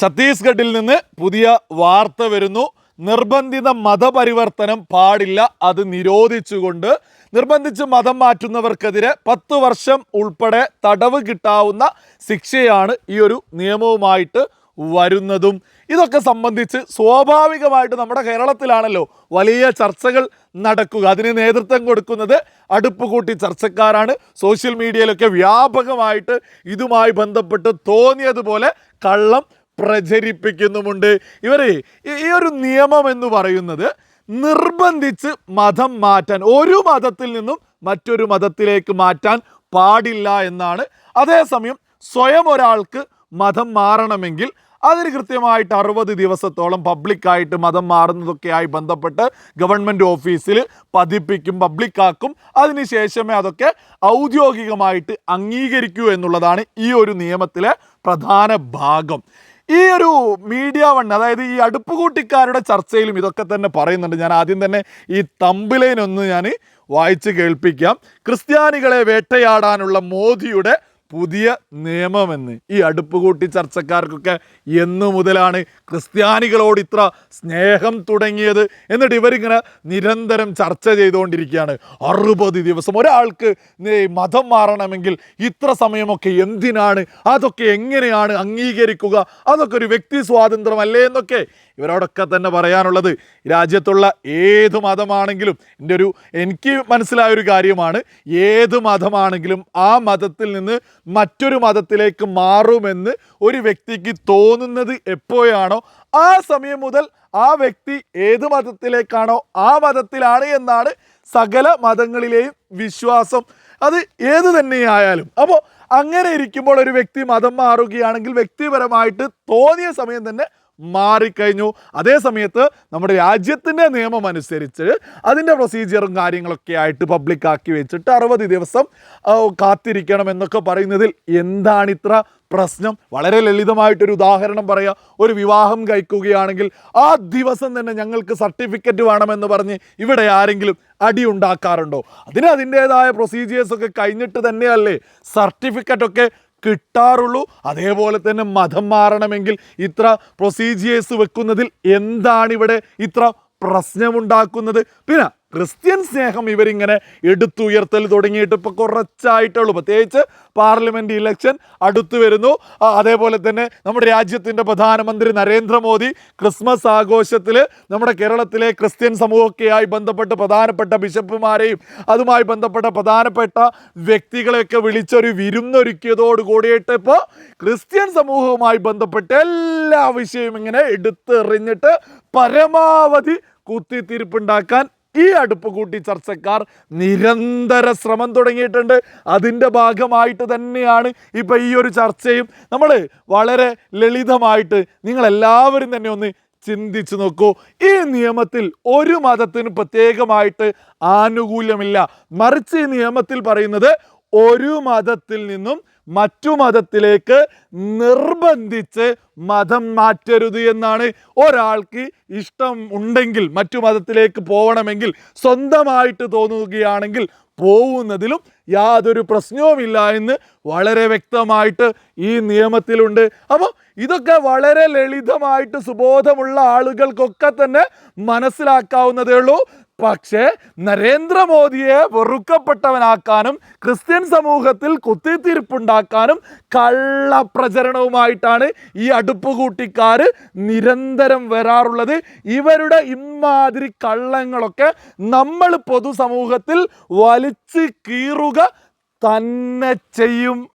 ഛത്തീസ്ഗഡിൽ നിന്ന് പുതിയ വാർത്ത വരുന്നു. നിർബന്ധിത മതപരിവർത്തനം പാടില്ല. അത് നിരോധിച്ചുകൊണ്ട് നിർബന്ധിച്ച് മതം മാറ്റുന്നവർക്കെതിരെ പത്ത് വർഷം ഉൾപ്പെടെ തടവ് കിട്ടാവുന്ന ശിക്ഷയാണ് ഈ ഒരു നിയമവുമായിട്ട് വരുന്നതും. ഇതൊക്കെ സംബന്ധിച്ച് സ്വാഭാവികമായിട്ട് നമ്മുടെ കേരളത്തിലാണല്ലോ വലിയ ചർച്ചകൾ നടക്കുക. അതിന് നേതൃത്വം കൊടുക്കുന്നത് അടുപ്പ് കൂട്ടി ചർച്ചക്കാരാണ്. സോഷ്യൽ മീഡിയയിലൊക്കെ വ്യാപകമായിട്ട് ഇതുമായി ബന്ധപ്പെട്ട് തോന്നിയതുപോലെ കള്ളം പ്രചരിപ്പിക്കുന്നുമുണ്ട്. ഇവരെ ഈ- ഈ ഒരു നിയമം എന്ന് പറയുന്നത് നിർബന്ധിച്ച് മതം മാറ്റാൻ ഒരു മതത്തിൽ നിന്നും മറ്റൊരു മതത്തിലേക്ക് മാറ്റാൻ പാടില്ല എന്നാണ്. അതേസമയം സ്വയം ഒരാൾക്ക് മതം മാറണമെങ്കിൽ അതിന് കൃത്യമായിട്ട് അറുപത് ദിവസത്തോളം പബ്ലിക്കായിട്ട് മതം മാറുന്നതൊക്കെയായി ബന്ധപ്പെട്ട് ഗവൺമെന്റ് ഓഫീസിൽ പതിപ്പിക്കും പബ്ലിക്കാക്കും. അതിനുശേഷമേ അതൊക്കെ ഔദ്യോഗികമായിട്ട് അംഗീകരിക്കൂ എന്നുള്ളതാണ് ഈ ഒരു നിയമത്തിലെ പ്രധാന ഭാഗം. ഈ ഒരു മീഡിയ വൺ അതായത് ഈ അടുപ്പുകൂട്ടിക്കാരുടെ ചർച്ചയിലും ഇതൊക്കെ തന്നെ പറയുന്നുണ്ട്. ഞാൻ ആദ്യം തന്നെ ഈ തമ്പിലൈനൊന്ന് ഞാൻ വായിച്ച് കേൾപ്പിക്കാം. ക്രിസ്ത്യാനികളെ വേട്ടയാടാനുള്ള മോദിയുടെ പുതിയ നിയമമെന്ന് ഈ അടുപ്പ് കൂട്ടി ചർച്ചക്കാർക്കൊക്കെ എന്നു മുതലാണ് ക്രിസ്ത്യാനികളോട് ഇത്ര സ്നേഹം തുടങ്ങിയത് എന്നിട്ട് ഇവരിങ്ങനെ നിരന്തരം ചർച്ച ചെയ്തുകൊണ്ടിരിക്കുകയാണ്. അറുപത് ദിവസം ഒരാൾക്ക് മതം മാറണമെങ്കിൽ ഇത്ര സമയമൊക്കെ എന്തിനാണ്? അതൊക്കെ എങ്ങനെയാണ് അംഗീകരിക്കുക? അതൊക്കെ ഒരു വ്യക്തി സ്വാതന്ത്ര്യമല്ലേ എന്നൊക്കെ ഇവരോടൊക്കെ തന്നെ പറയാനുള്ളത്. രാജ്യത്തുള്ള ഏത് മതമാണെങ്കിലും എന്റെ ഒരു എനിക്ക് മനസ്സിലായ ഒരു കാര്യമാണ്. ഏത് മതമാണെങ്കിലും ആ മതത്തിൽ നിന്ന് മറ്റൊരു മതത്തിലേക്ക് മാറുമെന്ന് ഒരു വ്യക്തിക്ക് തോന്നുന്നത് എപ്പോഴാണോ ആ സമയം മുതൽ ആ വ്യക്തി ഏത് മതത്തിലേക്കാണോ ആ മതത്തിലാണ് എന്നാണ് സകല മതങ്ങളിലെയും വിശ്വാസം. അത് ഏത് തന്നെയായാലും. അപ്പോൾ അങ്ങനെ ഇരിക്കുമ്പോൾ ഒരു വ്യക്തി മതം മാറുകയാണെങ്കിൽ വ്യക്തിപരമായിട്ട് തോന്നിയ സമയം തന്നെ മാറിക്കഴിഞ്ഞു. അതേ സമയത്ത് നമ്മുടെ രാജ്യത്തിന്റെ നിയമം അനുസരിച്ച് അതിന്റെ പ്രൊസീജിയറും കാര്യങ്ങളൊക്കെ ആയിട്ട് പബ്ലിക്കാക്കി വെച്ചിട്ട് അറുപത് ദിവസം കാത്തിരിക്കണം എന്നൊക്കെ പറയുന്നതിൽ എന്താണ് ഇത്ര പ്രശ്നം? വളരെ ലളിതമായിട്ടൊരു ഉദാഹരണം പറയാം. ഒരു വിവാഹം കഴിക്കുകയാണെങ്കിൽ ആ ദിവസം തന്നെ ഞങ്ങൾക്ക് സർട്ടിഫിക്കറ്റ് വേണമെന്ന് പറഞ്ഞ് ഇവിടെ ആരെങ്കിലും അടി ഉണ്ടാക്കാറുണ്ടോ? അതിന് അതിന്റെതായ പ്രൊസീജിയേഴ്സൊക്കെ കഴിഞ്ഞിട്ട് തന്നെയല്ലേ സർട്ടിഫിക്കറ്റ് ഒക്കെ കിട്ടാറുള്ളൂ. അതേപോലെ തന്നെ മതം മാറണമെങ്കിൽ ഇത്ര പ്രൊസീജിയേഴ്സ് വെക്കുന്നതിൽ എന്താണ് ഇവിടെ ഇത്ര പ്രശ്നമുണ്ടാക്കുന്നത്? പിന്നെ ക്രിസ്ത്യൻ സ്നേഹം ഇവരിങ്ങനെ എടുത്തുയർത്തൽ തുടങ്ങിയിട്ട് ഇപ്പോൾ കുറച്ചായിട്ടുള്ളൂ പ്രത്യേകിച്ച് പാർലമെന്റ് ഇലക്ഷൻ അടുത്തു വരുന്നു. അതേപോലെ തന്നെ നമ്മുടെ രാജ്യത്തിന്റെ പ്രധാനമന്ത്രി നരേന്ദ്രമോദി ക്രിസ്മസ് ആഘോഷത്തിൽ നമ്മുടെ കേരളത്തിലെ ക്രിസ്ത്യൻ സമൂഹമൊക്കെയായി ബന്ധപ്പെട്ട് പ്രധാനപ്പെട്ട ബിഷപ്പുമാരെയും അതുമായി ബന്ധപ്പെട്ട പ്രധാനപ്പെട്ട വ്യക്തികളെയൊക്കെ വിളിച്ചൊരു വിരുന്നൊരുക്കിയതോട് കൂടിയിട്ട് ഇപ്പോൾ ക്രിസ്ത്യൻ സമൂഹവുമായി ബന്ധപ്പെട്ട് എല്ലാ വിഷയവും ഇങ്ങനെ എടുത്തെറിഞ്ഞിട്ട് പരമാവധി കുത്തിത്തിരിപ്പുണ്ടാക്കാൻ ഈ അടുപ്പ് കൂട്ടി ചർച്ചക്കാർ നിരന്തര ശ്രമം തുടങ്ങിയിട്ടുണ്ട്. അതിന്റെ ഭാഗമായിട്ട് തന്നെയാണ് ഇപ്പം ഈ ഒരു ചർച്ചയും. നമ്മൾ വളരെ ലളിതമായിട്ട് നിങ്ങളെല്ലാവരും തന്നെ ഒന്ന് ചിന്തിച്ചു നോക്കൂ. ഈ നിയമത്തിൽ ഒരു മതത്തിന് പ്രത്യേകമായിട്ട് ആനുകൂല്യമില്ല. മറിച്ച് ഈ നിയമത്തിൽ പറയുന്നത് ഒരു മതത്തിൽ നിന്നും മറ്റു മതത്തിലേക്ക് നിർബന്ധിച്ച് മതം മാറ്റരുത് എന്നാണ് ഒരാൾക്ക് ഇഷ്ടം ഉണ്ടെങ്കിൽ മറ്റു മതത്തിലേക്ക് പോകണമെങ്കിൽ സ്വന്തമായിട്ട് തോന്നുകയാണെങ്കിൽ പോകുന്നതിലും യാതൊരു പ്രശ്നവുമില്ല എന്ന് വളരെ വ്യക്തമായിട്ട് ഈ നിയമത്തിലുണ്ട്. അപ്പോൾ ഇതൊക്കെ വളരെ ലളിതമായിട്ട് സുബോധമുള്ള ആളുകൾക്കൊക്കെ തന്നെ മനസ്സിലാക്കാവുന്നതേ ഉള്ളൂ. പക്ഷേ നരേന്ദ്രമോദിയെ വെറുക്കപ്പെട്ടവനാക്കാനും ക്രിസ്ത്യൻ സമൂഹത്തിൽ കുത്തിത്തിരിപ്പുണ്ടാക്കാനും കള്ളപ്രചരണവുമായിട്ടാണ് ഈ അടുപ്പുകൂട്ടിക്കാർ നിരന്തരം വരാറുള്ളത്. ഇവരുടെ ഇമാതിരി കള്ളങ്ങളൊക്കെ നമ്മൾ പൊതുസമൂഹത്തിൽ വലിച്ചു കീറുക തന്നെ ചെയ്യും